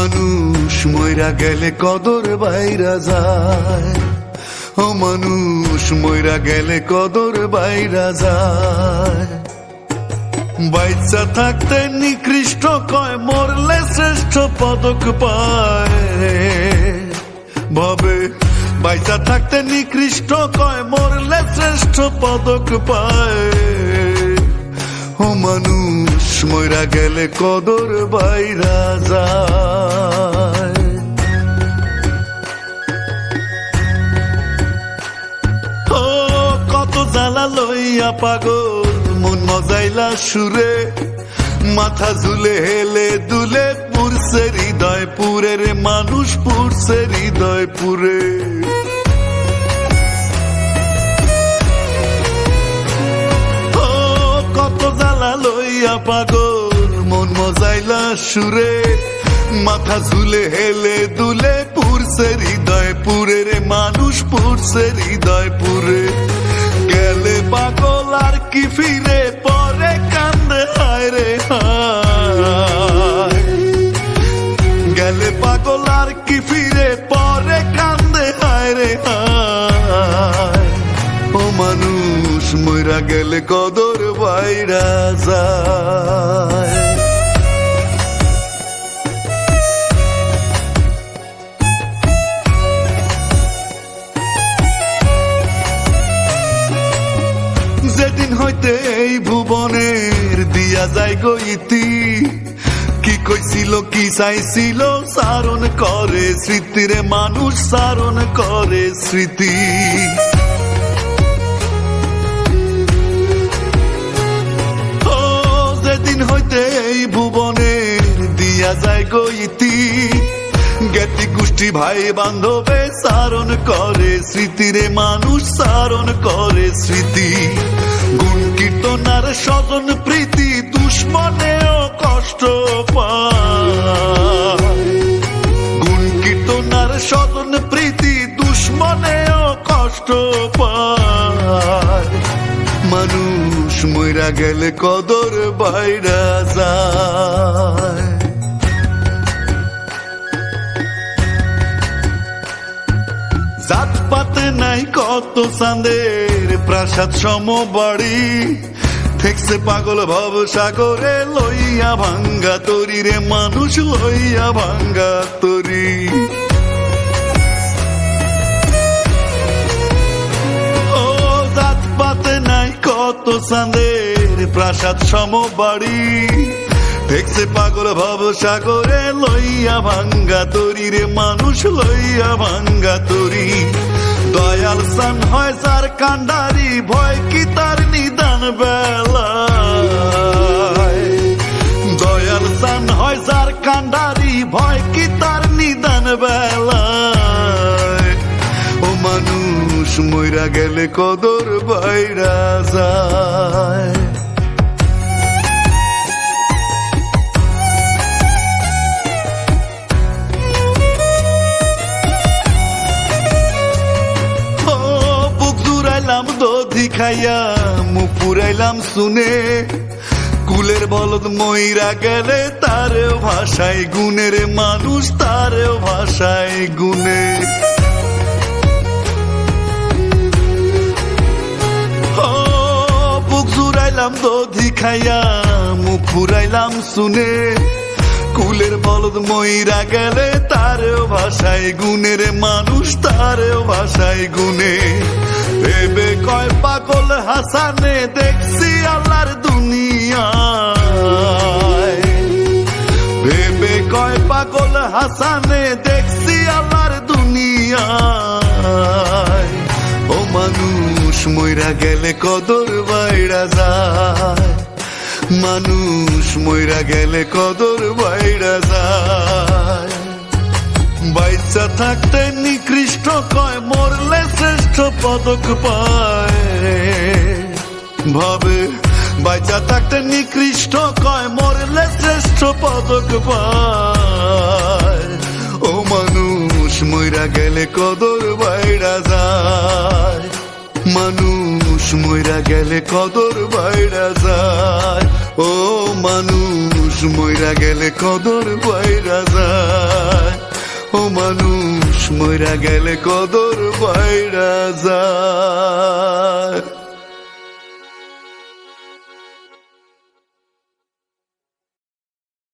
মইরা গেলে কদর বাইরা যায়। ও মানুষ মইরা গেলে কদর বাইরা যায়। বাইচা থাকতে নিকৃষ্ট কয়, মরলে শ্রেষ্ঠ পদক পায়। ভাবে, বাইচা থাকতে নিকৃষ্ট কয়, মরলে শ্রেষ্ঠ পদক পায়। ও মানুষ মইরা গেলে কদর বাইরা যায়। কত লইয়া পাগল, মন মজাইলা সুরে। মাথা ঝুলে হেলে দুলে পুরছে হৃদয় পুরে রে, মানুষ পুরছে হৃদয় পুরে। লইয়া পাগল, মন মজাইলা সুরে। মাথা ঝুলে হেলে দুলে পুরছে হৃদয় পুরে রে, মানুষ পুরছে হৃদয় পুরে। গেলে পাগল আর কি ফিরে পরে মইরা গেলে কদর বাইরা যায়। যেদিন হইতে এই ভুবনের দিয়া যায় গো ইতি, কি কইছিল, কি চাইছিল সারণ করে স্মৃতিরে, মানুষ সারণ করে স্মৃতি। হইতে এই ভুবনের দিয়া যায় গো ইতি। জ্ঞাতি গোষ্ঠী ভাই বান্ধবে সারণ করে স্মৃতিরে মানুষ সারণ করে স্মৃতি। গুণ কীর্তনার প্রীতি দুশ্মনেও কষ্ট গুণ কীর্তনার স্বজন প্রীতি দুশ্মনেও কষ্ট পায়। মানুষ মইরা গেলে কদর বাইরা যায়। জাত পাতে নাই কত চাঁদের প্রাসাদ সম বাড়ি। ঠেকছে পাগল ভব সাগরে লইয়া ভাঙ্গা তরি রে, মানুষ লইয়া ভাঙ্গা তরি। কত চাঁদের প্রাসাদ সম বাড়ি দেখছে পাগল ভব সাগরে, লইয়া ভাঙ্গা তরি রে মানুষ, লইয়া ভাঙ্গা তরি। দয়াল সান হয় যার কান্ডারি ভয় কি তার নিদান বেলায় মইরা গেলে কদর বাইরা যায়। দধি খাইয়া, মুখ পুরাইলাম শুনে। কুলের বলদ মইরা গেলে তারেও ভাষায় গুণের মানুষ, তার ভাষায় গুণে। জুড়াইলাম দধি খাইয়া, মুখ পুরাইলাম শুনে। কুলের বলদ মইরা গেলে তারেও ভাষায় গুণের মানুষ, তারেও ভাষায় গুণে ভেবে কয় পাগল হাসানে, দেখছি আল্লাহর দুনিয়া ভেবে কয় পাগল হাসানে, দেখছি আল্লাহর দুনিয়ায়। ও মানুষ ময়রা গেলে কদর বাইরা যায়। মানুষ মইরা গেলে কদর বাইরা যায়। বাইচা থাকতে নিকৃষ্ট কয়, মরলে শ্রেষ্ঠ পদক পায়। ভাবে, বাইচা থাকতে নিকৃষ্ট কয়, মরলে শ্রেষ্ঠ পদক পায়। ও মানুষ মইরা গেলে কদর বাইরা যায়। মানুষ মইরা গেলে কদর বাইরা যায়। ও মানুষ মইরা গেলে কদর বাইরা যায়। ও মানুষ ময়রা গেলে কদর বাইরা যায়।